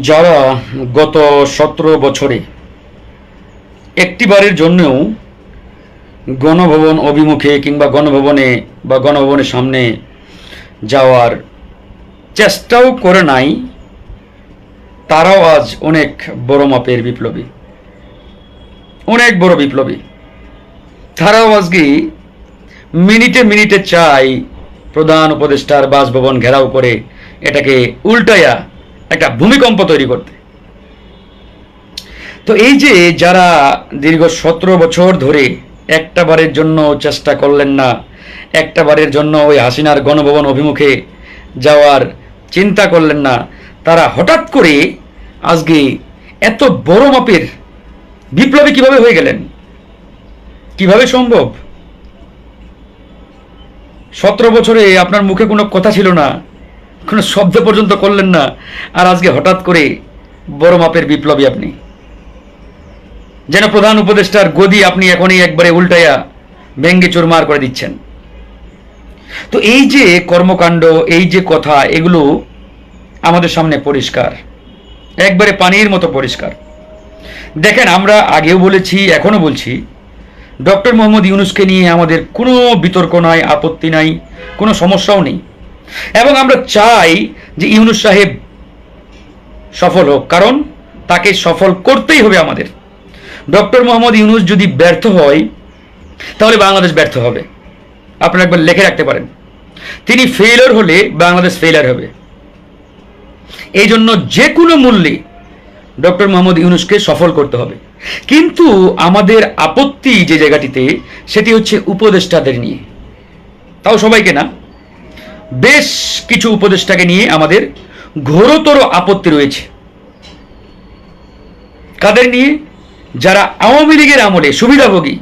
যারা গত সতেরো বছরে একটিবারের জন্যও গণভবন অভিমুখে কিংবা গণভবনে বা গণভবনের সামনে যাওয়ার চেষ্টাও করে নাই, তারাও আজ অনেক বড় মাপের বিপ্লবী। অনেক বড় বিপ্লবী। তারাও আজকে মিনিটে মিনিটে চাই প্রধান উপদেষ্টার বাসভবন ঘেরাও করে এটাকে উল্টায়া একটা ভূমিকম্প তৈরি করতে। তো এই যে যারা দীর্ঘ সতেরো বছর ধরে একটা বারের জন্য চেষ্টা করলেন না একটা বারের জন্য ওই হাসিনার গণভবন অভিমুখে যাওয়ার চিন্তা করলেন না, তারা হঠাৎ করে আজকে এত বড় মাপের বিপ্লবী কীভাবে হয়ে গেলেন? কীভাবে সম্ভব? সতেরো বছরে আপনার মুখে কোনো কথা ছিল না কোনো শব্দ পর্যন্ত করলেন না। আর আজকে হঠাৎ করে বড় মাপের বিপ্লবী আপনি। যেন প্রধান উপদেষ্টার গদি আপনি এখনই একবারে উল্টাইয়া ভেঙ্গে চুরমার করে দিচ্ছেন। তো এই যে কর্মকাণ্ড, এই যে কথা, এগুলো আমাদের সামনে পরিষ্কার। একবারে পানির মতো পরিষ্কার। দেখেন, আমরা আগেও বলেছি, এখনও বলছি, ডক্টর মোহাম্মদ ইউনুসকে নিয়ে আমাদের কোনো বিতর্ক নাই, আপত্তি নাই, কোনো সমস্যাও নেই। এবং আমরা চাই যে ইউনুস সাহেব সফল হোক, কারণ তাকে সফল করতেই হবে আমাদের। ডক্টর মোহাম্মদ ইউনুস যদি ব্যর্থ হয়, তাহলে বাংলাদেশ ব্যর্থ হবে। আপনারা একবার লিখে রাখতে পারেন। তিনি ফেইলার হলে বাংলাদেশ ফেইলার হবে। এই জন্য যে কোনো মূল্যে ডক্টর মোহাম্মদ ইউনুসকে সফল করতে হবে। কিন্তু আমাদের আপত্তি যে জায়গাটিতে, সেটি হচ্ছে উপদেষ্টাদের নিয়ে। তাও সবাইকে না? বেশ কিছু উপদেষ্টাকে নিয়ে আমাদের ঘোরতর আপত্তি রয়েছে। কাদের নিয়ে? যারা আওয়ামী লীগের আমলে সুবিধাভোগী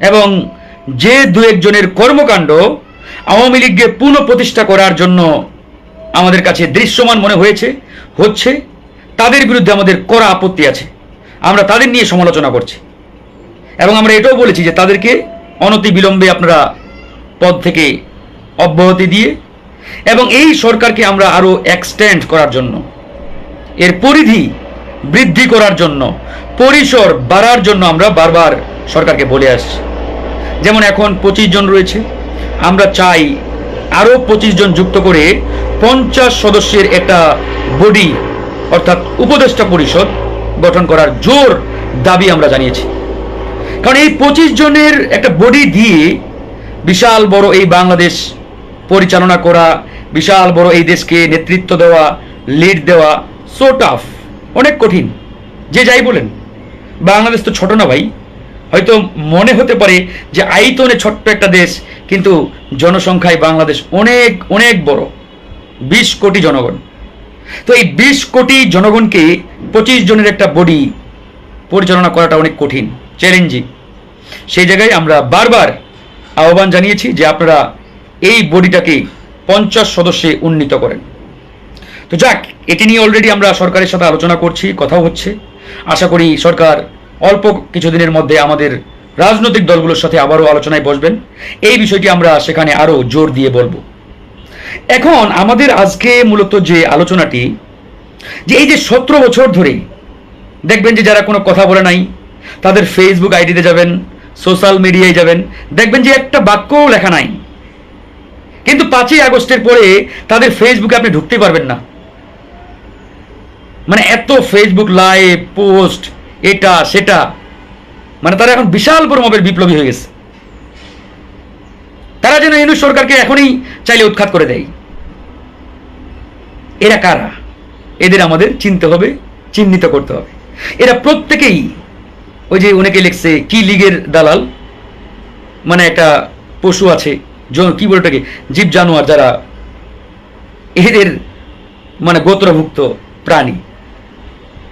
এবং যে দু একজনের কর্মকাণ্ড আওয়ামী লীগকে পুনঃপ্রতিষ্ঠা করার জন্য আমাদের কাছে দৃশ্যমান মনে হয়েছে, হচ্ছে, তাদের বিরুদ্ধে আমাদের কড়া আপত্তি আছে। আমরা তাদের নিয়ে সমালোচনা করছি। এবং আমরা এটাও বলেছি যে তাদেরকে অনতি বিলম্বে আপনারা পদ থেকে অব্যাহতি দিয়ে এবং এই সরকারকে আমরা আরও এক্সটেন্ড করার জন্য, এর পরিধি বৃদ্ধি করার জন্য, পরিসর বাড়ার জন্য আমরা বারবার সরকারকে বলে আসছি। যেমন এখন পঁচিশ জন রয়েছে, আমরা চাই আরও পঁচিশ জন যুক্ত করে পঞ্চাশ সদস্যের একটা বডি অর্থাৎ উপদেষ্টা পরিষদ গঠন করার জোর দাবি আমরা জানিয়েছি। কারণ এই পঁচিশ জনের একটা বডি দিয়ে বিশাল বড় এই বাংলাদেশ পরিচালনা করা, বিশাল বড় এই দেশকে নেতৃত্ব দেওয়া লিড দেওয়া সো টাফ অনেক কঠিন। যে যাই বলেন, বাংলাদেশ তো ছোট না ভাই। হয়তো মনে হতে পারে যে আয়তনে ছোট্ট একটা দেশ, কিন্তু জনসংখ্যায় বাংলাদেশ অনেক অনেক বড়, বিশ কোটি জনগণ। তো এই বিশ কোটি জনগণকে পঁচিশ জনের একটা বডি পরিচালনা করাটা অনেক কঠিন চ্যালেঞ্জিং সেই জায়গায় আমরা বারবার আহ্বান জানিয়েছি যে আপনারা এই বডিটাকে পঞ্চাশ সদস্যে উন্নীত করেন। তো যাক, এটি নিয়ে অলরেডি আমরা সরকারের সাথে আলোচনা করছি, কথাও হচ্ছে। আশা করি সরকার অল্প কিছুদিনের মধ্যে আমাদের রাজনৈতিক দলগুলোর সাথে আবারও আলোচনায় বসবেন। এই বিষয়টি আমরা সেখানে আরও জোর দিয়ে বলব। এখন আমাদের আজকে মূলত যে আলোচনাটি, যে এই যে সতেরো বছর ধরে দেখবেন যে যারা কোনো কথা বলে নাই, তাদের ফেসবুক আইডিতে যাবেন সোশ্যাল মিডিয়ায় যাবেন, দেখবেন যে একটা বাক্যও লেখা নাই। কিন্তু পাঁচই আগস্টের পরে তাদের ফেসবুকে আপনি ঢুকতে পারবেন না। মানে এত ফেসবুক লাইভ পোস্ট এটা, সেটা। মানে তারা এখন বিশাল বড় বিপ্লবী হয়ে গেছে। তারা যেন ইনু সরকারকে এখনই চাইলে উৎখাত করে দেয়। এরা কারা? এদের আমাদের চিনতে হবে, চিহ্নিত করতে হবে। এরা প্রত্যেকেই ওই যে অনেকে লিখছে, কি লিগের দালাল? মানে একটা পশু আছে কি বলে ওটাকে? জীব জানোয়ার যারা এদের মানে গোত্রভুক্ত প্রাণী,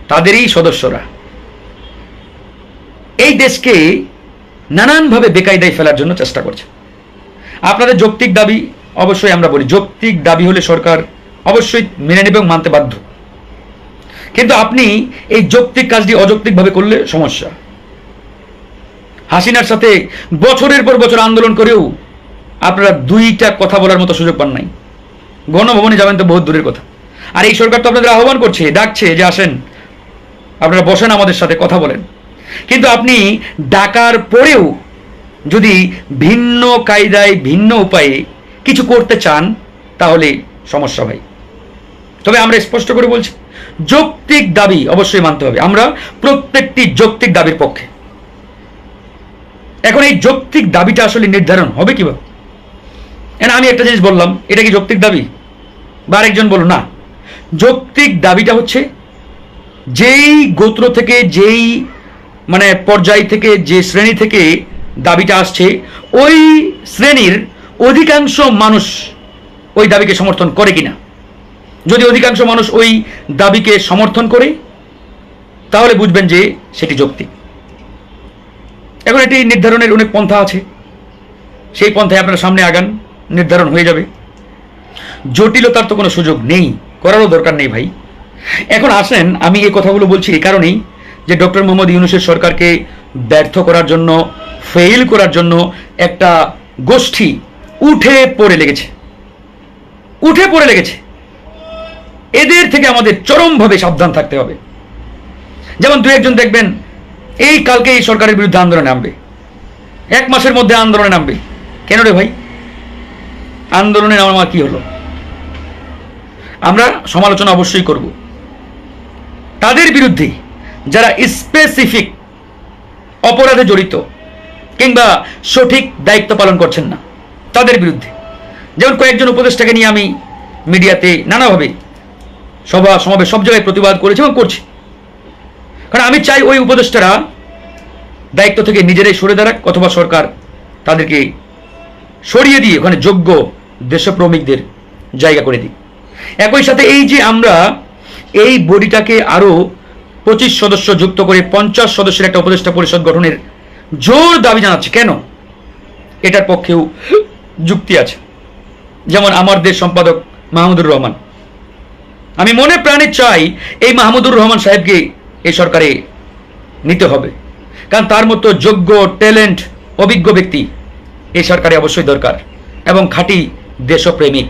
তাদেরই সদস্যরা। এই দেশকে নানানভাবে বেকায়দায় ফেলার জন্য চেষ্টা করছে। আপনাদের যৌক্তিক দাবি অবশ্যই আমরা বলি, যৌক্তিক দাবি হলে সরকার অবশ্যই মেনে নেবে এবং মানতে বাধ্য। কিন্তু আপনি এই যৌক্তিক কাজটি অযৌক্তিকভাবে করলে সমস্যা। হাসিনার সাথে বছরের পর বছর আন্দোলন করেও আপনারা দুইটা কথা বলার মতো সুযোগ পান নাই। গণভবনে যাবেন তো বহুত দূরের কথা। আর এই সরকার তো আপনাদের আহ্বান করছে, ডাকছে যে আসেন। আপনারা বসেন আমাদের সাথে, কথা বলেন। কিন্তু আপনি ডাকার পরেও যদি ভিন্ন কায়দায়, ভিন্ন উপায়ে কিছু করতে চান, তাহলে সমস্যা ভাই। তবে আমরা স্পষ্ট করে বলছি, যৌক্তিক দাবি অবশ্যই মানতে হবে। আমরা প্রত্যেকটি যৌক্তিক দাবির পক্ষে। এখন এই যৌক্তিক দাবিটা আসলে নির্ধারণ হবে কীভাবে? আমি একটা জিনিস বললাম, এটা কি যৌক্তিক দাবি? বা আরেকজন বলল, না। যৌক্তিক দাবিটা হচ্ছে, যেই গোত্র থেকে, যেই মানে পর্যায় থেকে, যে শ্রেণি থেকে দাবিটা আসছে, ওই শ্রেণির অধিকাংশ মানুষ ওই দাবিকে সমর্থন করে কিনা? যদি অধিকাংশ মানুষ ওই দাবিকে সমর্থন করে, তাহলে বুঝবেন যে সেটি যৌক্তিক। এখন এটি নির্ধারণের অনেক পন্থা আছে। সেই পন্থায় আপনারা সামনে আগান। নির্ধারণ হয়ে যাবে। জটিলতার তো কোনো সুযোগ নেই, করারও দরকার নেই ভাই। এখন আসেন, আমি এই কথাগুলো বলছি এই কারণেই যে ডক্টর মোহাম্মদ ইউনুসের সরকারকে ব্যর্থ করার জন্য ফেল করার জন্য একটা গোষ্ঠী উঠে পড়ে লেগেছে। উঠে পড়ে লেগেছে। এদের থেকে আমাদের চরমভাবে সাবধান থাকতে হবে। যেমন দু একজন দেখবেন, এই কালকে এই সরকারের বিরুদ্ধে আন্দোলনে নামবে। এক মাসের মধ্যে আন্দোলনে নামবে। কেন রে ভাই? আন্দোলনে নামা কি হলো? আমরা সমালোচনা অবশ্যই করব। তাদের বিরুদ্ধে যারা স্পেসিফিক অপরাধে জড়িত কিংবা সঠিক দায়িত্ব পালন করছেন না, তাদের বিরুদ্ধে। যেমন কয়েকজন উপদেষ্টাকে নিয়ে আমি মিডিয়াতে নানাভাবে সভা, সমাবেশ সব জায়গায় প্রতিবাদ করেছি এবং করছি। কারণ আমি চাই ওই উপদেষ্টারা দায়িত্ব থেকে নিজেরাই সরে দাঁড়াক অথবা সরকার তাদেরকে সরিয়ে দিয়ে, ওখানে যোগ্য দেশপ্রেমিকদের জায়গা করে দিই। একই সাথে এই যে আমরা এই বডিটাকে আরও পঁচিশ সদস্য যুক্ত করে পঞ্চাশ সদস্যের একটা উপদেষ্টা পরিষদ গঠনের জোর দাবি জানাচ্ছি। কেন? এটার পক্ষেও যুক্তি আছে। যেমন আমার দেশ সম্পাদক মাহমুদুর রহমান। আমি মনে প্রাণে চাই এই মাহমুদুর রহমান সাহেবকে এই সরকারে নিতে হবে। কারণ তার মতো যোগ্য, ট্যালেন্ট, অভিজ্ঞ ব্যক্তি এই সরকারে অবশ্যই দরকার এবং খাঁটি দেশপ্রেমিক।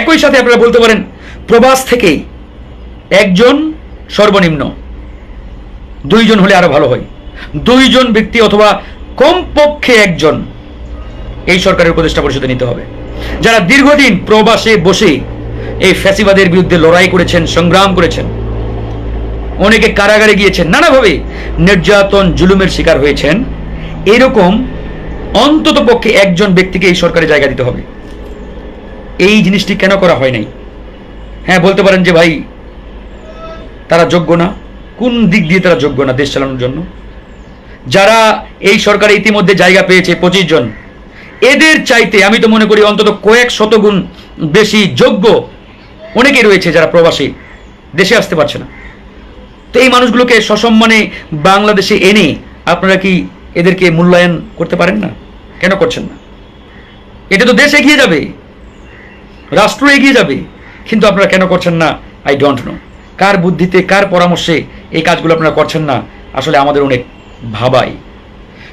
একই সাথে আপনারা বলতে পারেন, প্রবাস থেকেই একজন সর্বনিম্ন, দুইজন হলে আরও ভালো হয়। দুইজন ব্যক্তি অথবা কমপক্ষে একজন এই সরকারের উপদেষ্টা পরিষদে নিতে হবে। যারা দীর্ঘদিন প্রবাসে বসে এই ফ্যাসিবাদের বিরুদ্ধে লড়াই করেছেন, সংগ্রাম করেছেন, অনেকে কারাগারে গিয়েছেন, নানাভাবে নির্যাতন, জুলুমের শিকার হয়েছেন, এরকম অন্তত পক্ষে একজন ব্যক্তিকে এই সরকারে জায়গা দিতে হবে। এই জিনিসটি কেন করা হয় নাই? হ্যাঁ বলতে পারেন যে ভাই, তারা যোগ্য না। কোন দিক দিয়ে তারা যোগ্য না দেশ চালানোর জন্য? যারা এই সরকারে ইতিমধ্যে জায়গা পেয়েছে পঁচিশ জন, এদের চাইতে আমি তো মনে করি অন্তত কয়েক শতগুণ বেশি যোগ্য অনেকেই রয়েছে যারা প্রবাসী, দেশে আসতে পারছে না। তো এই মানুষগুলোকে সসম্মানে বাংলাদেশে এনে আপনারা কি এদেরকে মূল্যায়ন করতে পারেন না? কেন করছেন না? এটা তো দেশ এগিয়ে যাবে, রাষ্ট্র এগিয়ে যাবে, কিন্তু আপনারা কেন করছেন না? আই ডোন্ট নো কার বুদ্ধিতে, কার পরামর্শে এই কাজগুলো আপনারা করছেন না? আসলে আমাদের অনেক ভাবাই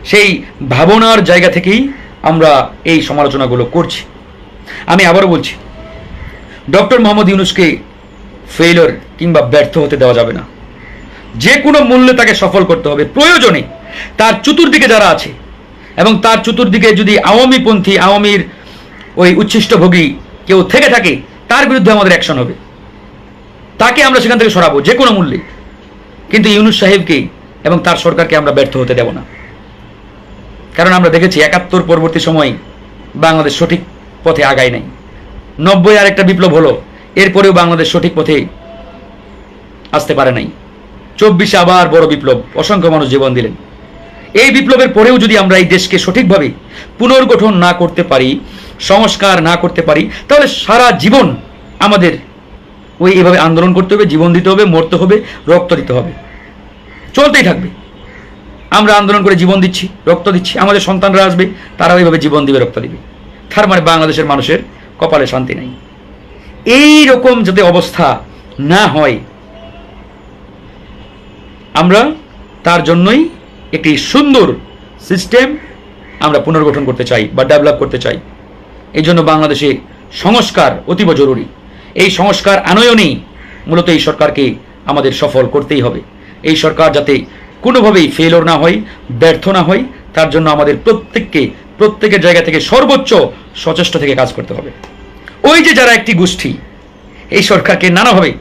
সেই ভাবনার জায়গা থেকেই আমরা এই সমালোচনাগুলো করছি। আমি আবারও বলছি, ডক্টর মোহাম্মদ ইউনুসকে ফেইলর কিংবা ব্যর্থ হতে দেওয়া যাবে না। যে কোনো মূল্যে তাকে সফল করতে হবে, প্রয়োজনে। তার চতুর্দিকে যারা আছে এবং তার চতুর্দিকে যদি আওয়ামীপন্থী, আওয়ামীর ওই উচ্ছিষ্টভোগী কেউ থেকে থাকে, তার বিরুদ্ধে আমাদের অ্যাকশন হবে। তাকে আমরা সেখান থেকে সরাবো, যে কোনো মূল্যে। কিন্তু ইউনুস সাহেবকে এবং তার সরকারকে আমরা ব্যর্থ হতে দেব না। কারণ আমরা দেখেছি একাত্তর পরবর্তী সময় বাংলাদেশ সঠিক পথে আগায় নাই। নব্বই আর একটা বিপ্লব হলো, এরপরেও বাংলাদেশ সঠিক পথে আসতে পারে নাই। চব্বিশে আবার বড় বিপ্লব, অসংখ্য মানুষ জীবন দিলেন। এই বিপ্লবের পরেও যদি আমরা এই দেশকে সঠিকভাবে পুনর্গঠন না করতে পারি, সংস্কার না করতে পারি, তাহলে সারা জীবন আমাদের ওই এভাবে আন্দোলন করতে হবে, জীবন দিতে হবে, মরতে হবে, রক্ত দিতে হবে। চলতেই থাকবে। আমরা আন্দোলন করে জীবন দিচ্ছি, রক্ত দিচ্ছি, আমাদের সন্তানরা আসবে, তারাও এইভাবে জীবন দিবে, রক্ত দিবে। তার মানে বাংলাদেশের মানুষের কপালে শান্তি নাই। এই রকম যাতে অবস্থা না হয়, আমরা তার জন্যই একটি সুন্দর সিস্টেম আমরা পুনর্গঠন করতে চাই বা ডেভেলপ করতে চাই। এই জন্য বাংলাদেশে সংস্কার অতীব জরুরি। এই সংস্কার আনয়নেই মূলত এই সরকারকে আমাদের সফল করতেই হবে। এই সরকার যাতে কোনোভাবেই ফেলোর না হয়, ব্যর্থ না হয়, তার জন্য আমাদের প্রত্যেককে, প্রত্যেকের জায়গা থেকে সর্বোচ্চ সচেষ্ট থেকে কাজ করতে হবে। ওই যে যারা একটি গোষ্ঠী, এই সরকারকে নানাভাবে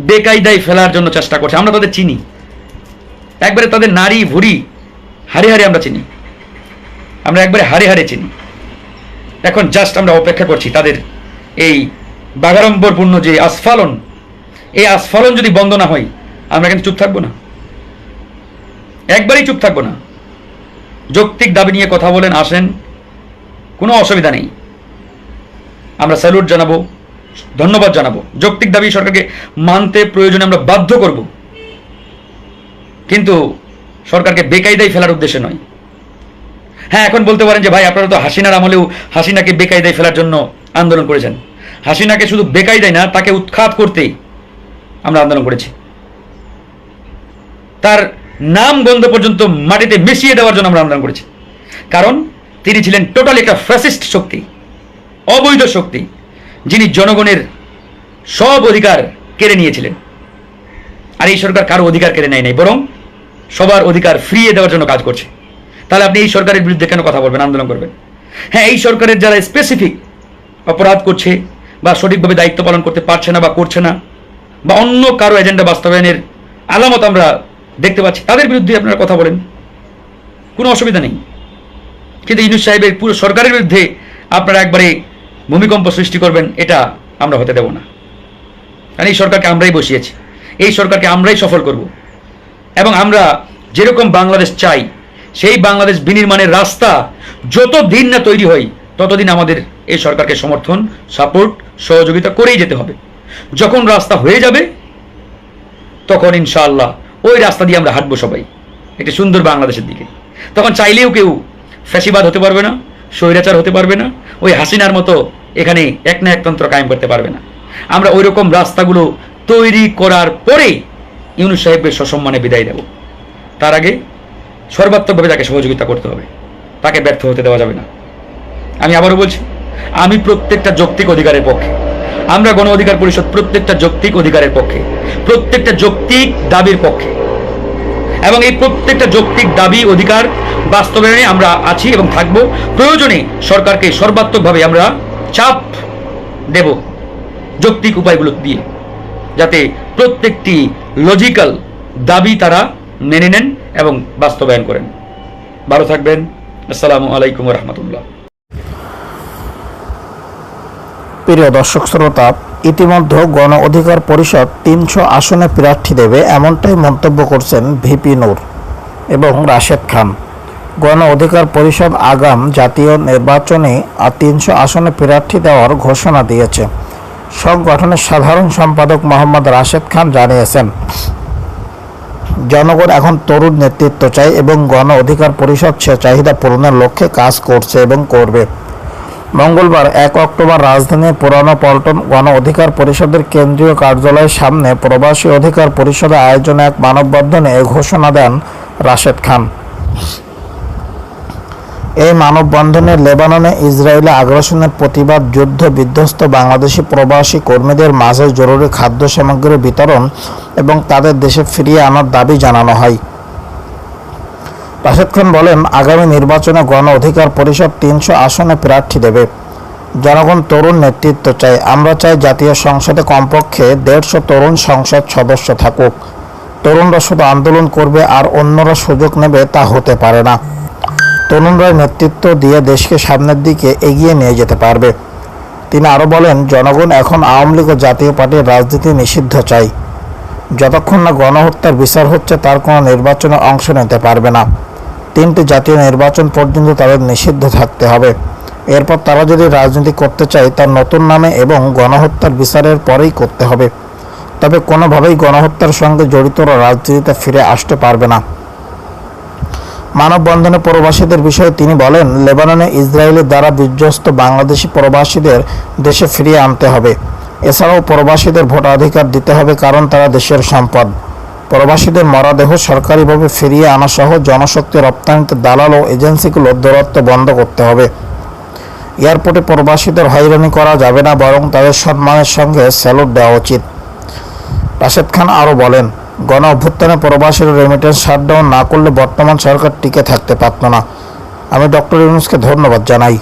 বেকায়দায় ফেলার জন্য চেষ্টা করছে, আমরা তাদের চিনি। একবারে তাদের নারী ভুড়ি হারে হারে আমরা চিনি। আমরা একবারে হারে হারে চিনি। এখন জাস্ট আমরা অপেক্ষা করছি তাদের এই বাগাড়ম্বরপূর্ণ যে আস্ফালন, এই আস্ফালন যদি বন্ধ না হয়, আমরা কিন্তু চুপ থাকব না। একবারই চুপ থাকব না। যৌক্তিক দাবি নিয়ে কথা বলেন, আসেন, কোনো অসুবিধা নেই। আমরা স্যালুট জানাব, ধন্যবাদ জানাব। যৌক্তিক দাবি সরকারকে মানতে প্রয়োজনে আমরা বাধ্য করব। কিন্তু সরকারকে বেকায়দায় ফেলার উদ্দেশ্যে নয়। হ্যাঁ এখন বলতে পারেন যে ভাই, আপনারা তো হাসিনার আমলেও হাসিনাকে বেকায়দায় ফেলার জন্য আন্দোলন করেছেন। হাসিনাকে শুধু বেকায়দায় না, তাকে উৎখাত করতেই আমরা আন্দোলন করেছি। তার নাম গন্ধ পর্যন্ত মাটিতে মিশিয়ে দেওয়ার জন্য আমরা আন্দোলন করেছি। কারণ তিনি ছিলেন টোটাল একটা ফ্যাসিস্ট শক্তি, অবৈধ শক্তি, যিনি জনগণের সব অধিকার কেড়ে নিয়েছিলেন। আর এই সরকার কারও অধিকার কেড়ে নেয় নাই, বরং সবার অধিকার ফ্রিয়ে দেওয়ার জন্য কাজ করছে। তাহলে আপনি এই সরকারের বিরুদ্ধে কেন কথা বলবেন, আন্দোলন করবেন? হ্যাঁ এই সরকারের যারা স্পেসিফিক অপরাধ করছে বা সঠিকভাবে দায়িত্ব পালন করতে পারছে না বা করছে না, বা অন্য কারও এজেন্ডা বাস্তবায়নের আলামত আমরা দেখতে পাচ্ছি, তাদের বিরুদ্ধে আপনারা কথা বলেন। কোনো অসুবিধা নেই। কিন্তু ইনুস সাহেবের পুরো সরকারের বিরুদ্ধে আপনারা একবারে ভূমিকম্প সৃষ্টি করবেন, এটা আমরা হতে দেব না। কারণ এই সরকারকে আমরাই বসিয়েছি। এই সরকারকে আমরাই সফল করব। এবং আমরা যেরকম বাংলাদেশ চাই, সেই বাংলাদেশ বিনির্মাণের রাস্তা যত দিন না তৈরি হয়, ততদিন আমাদের এই সরকারকে সমর্থন, সাপোর্ট, সহযোগিতা করেই যেতে হবে। যখন রাস্তা হয়ে যাবে, তখন ইনশাআল্লাহ ওই রাস্তা দিয়ে আমরা হাঁটবো সবাই, একটি সুন্দর বাংলাদেশের দিকে। তখন চাইলেও কেউ ফ্যাসিবাদ হতে পারবে না, স্বৈরাচার হতে পারবে না, ওই হাসিনার মতো এখানে এক না একতন্ত্র কায়েম করতে পারবে না। আমরা ওই রকম রাস্তাগুলো তৈরি করার পরেই ইউনুস সাহেবকে সসম্মানে বিদায় দেব। তার আগে সর্বাত্মকভাবে তাকে সহযোগিতা করতে হবে। তাকে ব্যর্থ হতে দেওয়া যাবে না। আমি আবারও বলছি, আমি প্রত্যেকটা যৌক্তিক অধিকারের পক্ষে। আমরা গণ অধিকার পরিষদ প্রত্যেকটা যৌক্তিক অধিকারের পক্ষে। প্রত্যেকটা যৌক্তিক দাবির পক্ষে। এবং এই প্রত্যেকটা যৌক্তিক দাবি, অধিকার বাস্তবায়নে আমরা আছি এবং থাকব। প্রয়োজনে সরকারকে সর্বাত্মকভাবে আমরা চাপ দেব যৌক্তিক উপায়গুলো দিয়ে। যাতে প্রত্যেকটি লজিক্যাল দাবি তারা মেনে নেন এবং বাস্তবায়ন করেন। ভালো থাকবেন। আসসালামু আলাইকুম রহমতুল্লাহ। প্রিয় দর্শক শ্রোতা, ইতিমধ্যে গণ অধিকার পরিষদ তিনশো আসনে প্রার্থী দেবে এমনটাই মন্তব্য করছেন ভিপি নূর এবং রাশেদ খান। গণ অধিকার পরিষদ আগাম জাতীয় নির্বাচনে তিনশো আসনে প্রার্থী দেওয়ার ঘোষণা দিয়েছে। সংগঠনের সাধারণ সম্পাদক মোহাম্মদ রাশেদ খান জানিয়েছেন, জনগণ এখন তরুণ নেতৃত্ব চায় এবং গণ অধিকার পরিষদ সে চাহিদা পূরণের লক্ষ্যে কাজ করছে এবং করবে। মঙ্গলবার এক অক্টোবর রাজধানীর পুরানো পল্টন গণ অধিকার পরিষদের কেন্দ্রীয় কার্যালয়ের সামনে প্রবাসী অধিকার পরিষদের আয়োজনে এক মানববন্ধনে এ ঘোষণা দেন রাশেদ খান। এই মানববন্ধনে লেবাননে ইসরায়েলে আগ্রাসনের প্রতিবাদ, যুদ্ধ বিধ্বস্ত বাংলাদেশি প্রবাসী কর্মীদের মাঝে জরুরি খাদ্য সামগ্রী বিতরণ এবং তাদের দেশে ফিরিয়ে আনার দাবি জানানো হয়। রাশেদ খান বলেন, আগামী নির্বাচনে গণ অধিকার পরিষদ তিনশো আসনে প্রার্থী দেবে। জনগণ তরুণ নেতৃত্ব চাই আমরা চাই জাতীয় সংসদে কমপক্ষে দেড়শো তরুণ সংসদ সদস্য থাকুক। তরুণরা শুধু আন্দোলন করবে আর অন্যরা সুযোগ নেবে তা হতে পারে না। তরুণরা নেতৃত্ব দিয়ে দেশকে সামনের দিকে এগিয়ে নিয়ে যেতে পারবে। তিনি আরও বলেন, জনগণ এখন আওয়ামী লীগ ও জাতীয় পার্টির রাজনীতি নিষিদ্ধ চাই। যতক্ষণ না গণহত্যার বিচার হচ্ছে, তার কোনো নির্বাচনে অংশ নিতে পারবে না। তিনটি জাতীয় নির্বাচন পর্যন্ত তাদের নিষিদ্ধ থাকতে হবে। এরপর তারা যদি রাজনীতি করতে চায়, তার নতুন নামে এবং গণহত্যার বিচারের পরেই করতে হবে। তবে কোনোভাবেই গণহত্যার সঙ্গে জড়িতরা রাজনীতিতে ফিরে আসতে পারবে না। মানববন্ধনে প্রবাসীদের বিষয়ে তিনি বলেন, লেবাননে ইসরায়েলের দ্বারা বিধ্বস্ত বাংলাদেশি প্রবাসীদের দেশে ফিরিয়ে আনতে হবে। এছাড়াও প্রবাসীদের ভোটাধিকার দিতে হবে কারণ তারা দেশের সম্পদ। প্রবাসীদের মরাদেহ সরকারিভাবে ফিরিয়ে আনা সহ জনশক্তি রপ্তানিতে দালাল ও এজেন্সিগুলো দূরত্ব বন্ধ করতে হবে। এয়ারপোর্টে প্রবাসীদের হয়রানি করা যাবে না, বরং তাদের সম্মানের সঙ্গে স্যালুট দেওয়া উচিত। রাশেদ খান আরও বলেন গণ অভ্যুত্থানে প্রবাসীর রেমিটেন্স শাটডাউন না করলে বর্তমান সরকার টিকে থাকতে পারত না। আমি ডক্টর ইউনুসকে ধন্যবাদ জানাই।